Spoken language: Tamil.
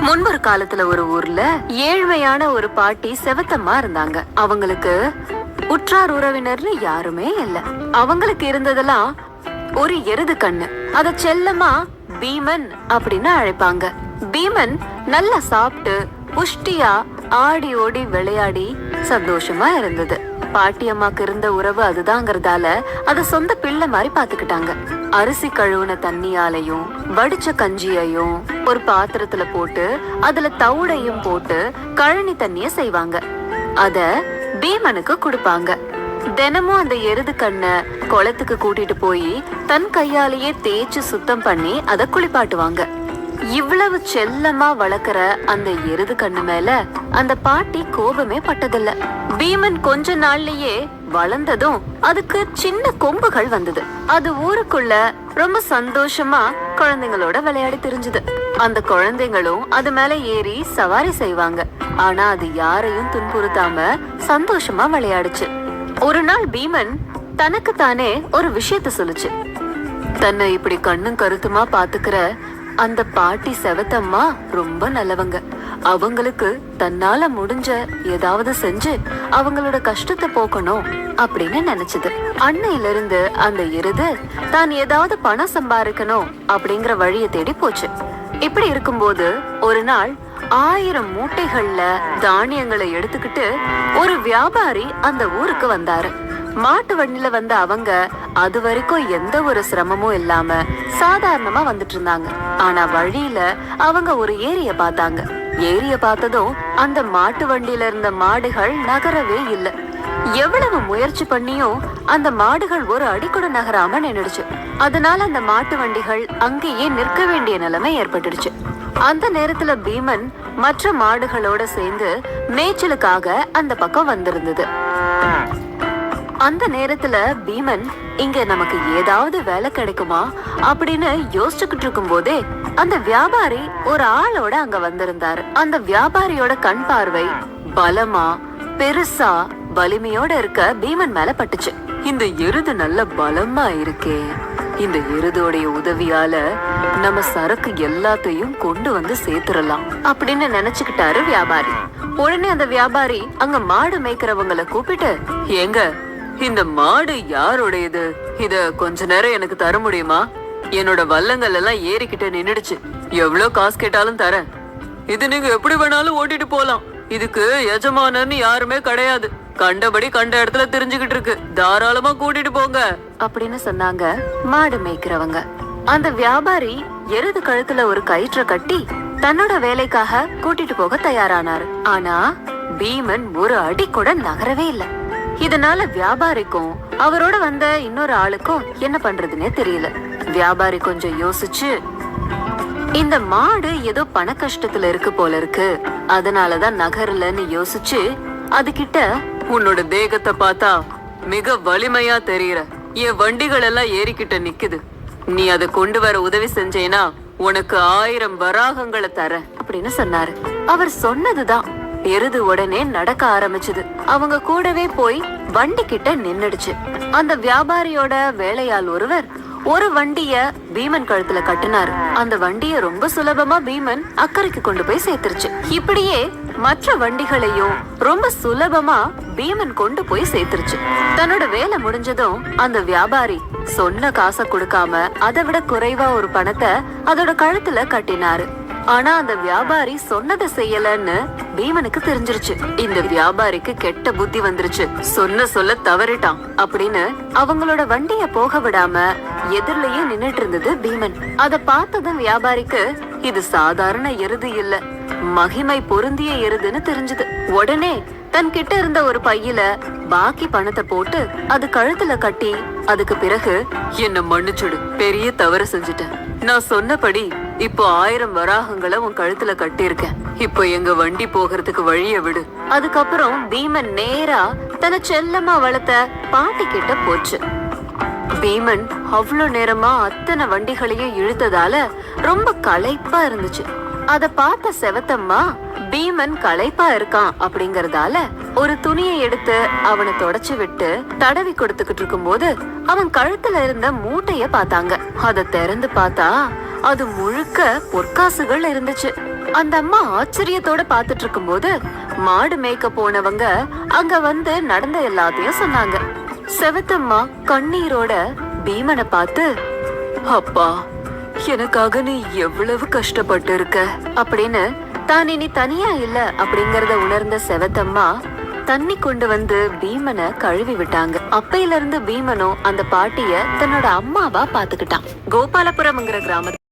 முன்பொரு காலத்துல ஒரு ஊர்ல ஏழ்மையான ஒரு பாட்டி செவத்தம்மா இருந்தாங்க. அவங்களுக்கு உற்றார் உறவினர்னு யாருமே இல்ல. அவங்களுக்கு இருந்ததெல்லாம் ஒரு எருது கண்ணு. அத செல்லமா பீமன் அப்படின்னு அழைப்பாங்க. பீமன் நல்லா சாப்பிட்டு புஷ்டியா ஆடி ஓடி விளையாடி சந்தோஷமா இருந்தது. பாட்டி அம்மாக்கு இருந்த உறவு அதுதாங்கிறதால அத சொந்த பிள்ளை மாதிரி பாத்துக்கிட்டாங்க. அரிசி கழுவுன தண்ணியாலையும் வடிச்ச கஞ்சியையும் ஒரு பாத்திரத்துல போட்டு அதுல தவுடையும் போட்டு கழனி தண்ணிய செய்வாங்க. அத பீமனுக்கு கொடுப்பாங்க. தினமும் அந்த எருது கண்ணை குளத்துக்கு கூட்டிட்டு போய் தன் கையாலேயே தேய்ச்சி சுத்தம் பண்ணி அதை குளிப்பாட்டுவாங்க. இவ்வளவு செல்லமா வளர்க்குற அந்த எருது கண்ணு மேல அந்த பாட்டி கோபமே பட்டதில்ல. பீமன் கொஞ்ச நாள்லயே வளர்ந்ததும் அதுக்கு சின்ன கொம்புகள் வந்தது. அது ஊருக்குள்ள ரொம்ப சந்தோஷமா குழந்தைங்களோட விளையாடி தெரிஞ்சது. அந்த குழந்தைங்களும் அது மேல ஏறி சவாரி செய்வாங்க. ஆனா அது யாரையும் துன்புறுத்தாம சந்தோஷமா விளையாடுச்சு. ஒரு நாள் பீமன் தனக்கு தானே ஒரு விஷயத்த சொல்லுச்சு. தன்னை இப்படி கண்ணும் கருத்துமா பாத்துக்கிற அந்த பாட்டி செவத்தம்மா ரொம்ப நல்லவங்க. அவங்களுக்கு தன்னால முடிஞ்ச ஏதாவது செஞ்சு அவங்களோட கஷ்டத்தை போக்கணும் அப்படின்னு நினைச்சது. அன்னையில இருந்து அந்த எருது தான் ஏதாவது பணம் சம்பாதிக்கணும் அப்படிங்கிற வழியை தேடி போச்சு. இப்படி இருக்கும்போது ஒரு நாள் ஆயிரம் மூட்டைகள்ல தானியங்களை எடுத்துக்கிட்டு ஒரு வியாபாரி அந்த ஊருக்கு வந்தாரு. மாட்டு வண்டியில வந்த அவங்க அது வரைக்கும் எந்த ஒரு சிரமமும் இல்லாம சாதாரணமா வந்துட்டு இருந்தாங்க ஆனா வழியில அவங்க ஒரு ஏரிய பார்த்தாங்க. ஏரிய பார்த்ததும் அந்த மாட்டு வண்டியில இருந்த மாடுகள் நகரவே இல்ல. எவ்வளவு முயற்சி பண்ணியும் அந்த மாடுகள் ஒரு அடிக்கூட நகராம நின்னுடுச்சு. அதனால அந்த மாட்டு வண்டிகள் அங்கேயே நிற்க வேண்டிய நிலைமை ஏற்பட்டுடுச்சு. அந்த நேரத்துல பீமன் மற்ற மாடுகளோட சேர்ந்து மேய்ச்சலுக்காக அந்த பக்கம் வந்திருந்தது. அந்த நேரத்துல பீமன் இங்க நமக்கு ஏதாவது வேலை கிடைக்குமா? அப்படின்னு யோசிச்சுக்கிட்டு இருக்கும் போதே அந்த வியாபாரி ஒரு ஆளோட அங்க வந்திருந்தாரு. அந்த வியாபாரியோட கண் பார்வை பலமா பெருசா வலிமையோட இருக்க பீமன் மேல பட்டுச்சு. இந்த எருது நல்ல பலமா இருக்கே. இந்த எருதோடைய உதவியால நம்ம சரக்கு எல்லாத்தையும் கொண்டு வந்து சேர்த்துடலாம் அப்படின்னு நினைச்சுக்கிட்டாரு வியாபாரி. உடனே அந்த வியாபாரி அங்க மாடு மேய்க்கிறவங்கள கூப்பிட்டு ஏங்க இந்த மாடு யாருடையது? இத கொஞ்ச நேரம் எனக்கு தர முடியுமா? என்னோட வல்லங்கள் எல்லாம் ஏறிக்கிட்ட நின்னுடுச்சு. எவ்வளவு காசு கேட்டாலும் தரேன். இது நீங்க எப்படி வேணாலும் ஓட்டிட்டு போலாம். இதுக்கு எஜமானர்னு யாருமே கிடையாது. கண்டபடி கண்ட இடத்துல தெரிஞ்சுக்கிட்டு இருக்கு. தாராளமா கூட்டிட்டு போங்க. அப்படின்னு சொன்னாங்க மாடு மேய்க்கிறவங்க. அந்த வியாபாரி எருது கழுத்துல ஒரு கயிற்ற கட்டி தன்னோட வேலைக்காக கூட்டிட்டு போக தயாரானாரு. ஆனா பீமன் ஒரு அடி கூட நகரவே இல்லை. இதனால வியாபாரிக்கும் அவரோட வந்த இன்னொரு ஆளுக்கும் என்ன பண்றதுன்னே தெரியல. வியாபாரி கொஞ்சம் யோசிச்சு இந்த மாடு ஏதோ பண கஷ்டத்துல இருக்கு போல இருக்கு. அதனாலதான் நகரலன்னு யோசிச்சு அதுகிட்ட உன்னோட தேகத்தை பார்த்தா மிக வலிமையா தெரியற. என் வண்டிகள் எல்லாம் ஏறிக்கிட்ட நிக்குது. நீ அதை கொண்டு வர உதவி செஞ்சேனா உனக்கு ஆயிரம் வராகங்களை தர அப்படின்னு சொன்னாரு. அவர் சொன்னதுதான். எருது உடனே நடக்க ஆரம்பிச்சது. அவங்க கூடவே போய் வண்டி கிட்ட நின்னுடுச்சு. அந்த வியாபாரியோட வேலையால் ஒருவர் ஒரு வண்டிய பீமன் கழுத்துல கட்டினாரு. அந்த வண்டிய ரொம்ப சுலபமா பீமன் அக்கறைக்கு கொண்டு போய் சேர்த்துருச்சு. இப்படியே மற்ற வண்டிகளையும் ரொம்ப சுலபமா பீமன் கொண்டு போய் சேர்த்துருச்சு. தன்னோட வேலை முடிஞ்சதும் அந்த வியாபாரி சொன்ன காசை கொடுக்காம அதை விட குறைவா ஒரு பணத்தை அதோட கழுத்துல கட்டினாரு. ஆனா அந்த வியாபாரி சொன்னதை செய்யலன்னு பீமனுக்கு தெரிஞ்சிருச்சு. இந்த வியாபாரிக்கு கெட்ட புத்தி வந்துருச்சு. சொன்ன சொல்ல தவறிட்டான் அப்படின்னு அவங்களோட வண்டிய போக விடாம எதிரிலேயே நின்னுட்டு இருந்தது பீமன். அத பார்த்ததும் வியாபாரிக்கு இது சாதாரண எருது இல்ல. மகிமை பொருந்திய எருதுன்னு தெரிஞ்சது. உடனே தன் கிட்ட இருந்த ஒரு பையில பாக்கி பணத்தை போட்டு அது கழுத்துல கட்டி அதுக்கு பிறகு என்ன மன்னிச்சுடு. பெரிய தவறு செஞ்சுட்டேன். நான் சொன்னபடி இப்போ ஆயிரம் வராகங்களை உன் கழுத்துல கட்டியிருக்கேன். இப்போ எங்க வண்டி போகிறதுக்கு வழிய விடு. அதுக்கப்புறம் பீமன் நேரா தன செல்லமா வளர்த்த பாட்டி கிட்ட போச்சு. பீமன் அவ்வளோ நேரமா அத்தனை வண்டிகளையும் இழுத்ததால ரொம்ப களைப்பா இருந்துச்சு. அத பார்த்த செவத்தம்மா பீமன் களைப்பா இருக்கான் அப்படிங்கறதால ஒரு துணியை எடுத்து அவனை தொடச்சு விட்டு தடவி கொடுத்துக்கிட்டு இருக்கும்போது அவன் கழுத்துல இருந்த மூட்டைய பார்த்தாங்க. அத திறந்து பார்த்தா அது முழுக்க பொற்காசுகள் இருந்துச்சு. அந்த அம்மா ஆச்சரியத்தோட பாத்துட்டு இருக்கும்போது மாடு மேய்க்க போனவங்க அங்க வந்து நடந்த எல்லாத்தையும் சொன்னாங்க. செவத்தம்மா கண்ணீரோட பீமனை பார்த்து அப்பா எனக்காக நீ எவ்வளவு கஷ்டப்பட்டு இருக்க அப்படின்னு தான் இனி தனியா இல்ல அப்படிங்கறத உணர்ந்த செவத்தம்மா தண்ணி கொண்டு வந்து பீமனை கழுவி விட்டாங்க. அப்பையில இருந்து பீமனும் அந்த பாட்டிய தன்னோட அம்மாவா பாத்துக்கிட்டான் கோபாலபுரம்ங்கிற கிராமத்துல